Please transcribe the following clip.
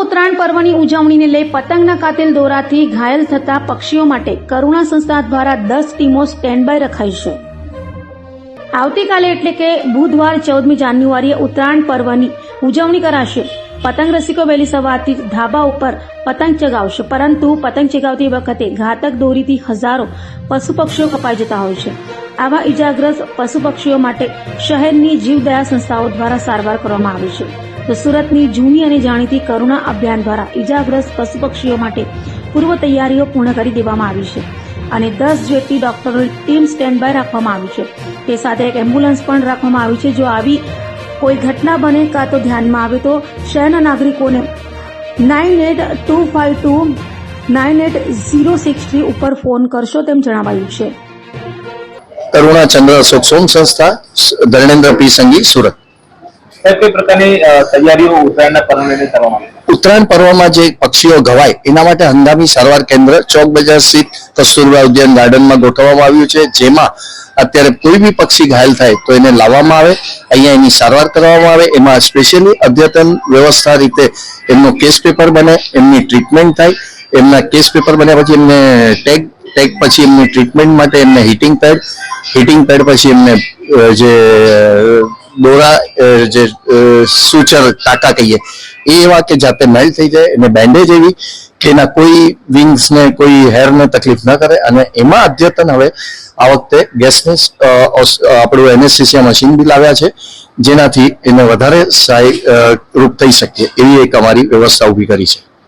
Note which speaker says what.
Speaker 1: ઉત્તરાયણ પર્વની ઉજવણીને લઈ પતંગના કાતિલ દોરાથી ઘાયલ થતા પક્ષીઓ માટે કરુણા સંસ્થા દ્વારા દસ ટીમો સ્ટેન્ડ બાય રખાઈ છે. આવતીકાલે એટલે કે બુધવાર ચૌદમી જાન્યુઆરીએ ઉત્તરાયણ પર્વની ઉજવણી કરાશે. પતંગ રસિકો વહેલી સવારથી ધાબા ઉપર પતંગ ચગાવશે, પરંતુ પતંગ ચગાવતી વખતે ઘાતક દોરીથી હજારો પશુ પક્ષીઓ કપાઈ જતા હોય છે. આવા ઇજાગ્રસ્ત પશુ પક્ષીઓ માટે શહેરની જીવદયા સંસ્થાઓ દ્વારા સારવાર કરવામાં આવી છે. તો સુરતની જૂની અને જાણીતી કરુણા અભિયાન દ્વારા ઇજાગ્રસ્ત પશુ પક્ષીઓ માટે પૂર્વ તૈયારીઓ પૂર્ણ કરી દેવામાં આવી છે અને દસ જેટલી ડોક્ટરોની ટીમ સ્ટેન્ડ બાય રાખવામાં આવી છે. તે સાથે એક એમ્બ્યુલન્સ પણ રાખવામાં આવી છે. જો આવી કોઈ ઘટના બને કાં તો ધ્યાનમાં આવે તો શહેરના નાગરિકોને nine eight two five two nine eight zero six three ઉપર ફોન કરશો તેમ જણાવાયું છે.
Speaker 2: કરુણા ચંદ્ર સોમ સંસ્થા ધર્ણેન્દ્ર પી સંગી, સુરત.
Speaker 3: પ્રકારની તૈયારીઓ ઉત્તરાયણના પર્વને કરવામાં આવી
Speaker 2: ઉત્તરાયણ પર્વમાં જે પક્ષીઓ ઘવાય એના માટે હંગામી સારવાર કેન્દ્ર ચોક બજાર સ્થિત કસ્તુરબા ઉદ્યાન ગાર્ડનમાં ગોઠવવામાં આવ્યું છે, જેમાં અત્યારે કોઈ બી પક્ષી ઘાયલ થાય તો એને લાવવામાં આવે, અહીંયા એની સારવાર કરવામાં આવે, એમાં સ્પેશિયલી અદ્યતન વ્યવસ્થા રીતે એમનો કેસ પેપર બને, એમની ટ્રીટમેન્ટ થાય, એમના કેસ પેપર બન્યા પછી એમને ટેગ ટેગ પછી એમની ટ્રીટમેન્ટ માટે એમને હીટિંગ પેડ હીટિંગ પેડ પછી એમને જે દોરા જે સૂચર ટાંકા કહીએ, એ એવા કે જાતે મેલ્ટ થઈ જાય અને બેન્ડેજ એવી કે એના કોઈ વિંગ્સ ને, કોઈ હેરને તકલીફ ન કરે અને એમાં અદ્યતન હવે આ વખતે ગેસની આપણું એનેસ્થેસિયા મશીન બી લાવ્યા છે, જેનાથી એને વધારે સહાય રૂપ થઈ શકે એવી એક અમારી વ્યવસ્થા ઊભી કરી છે.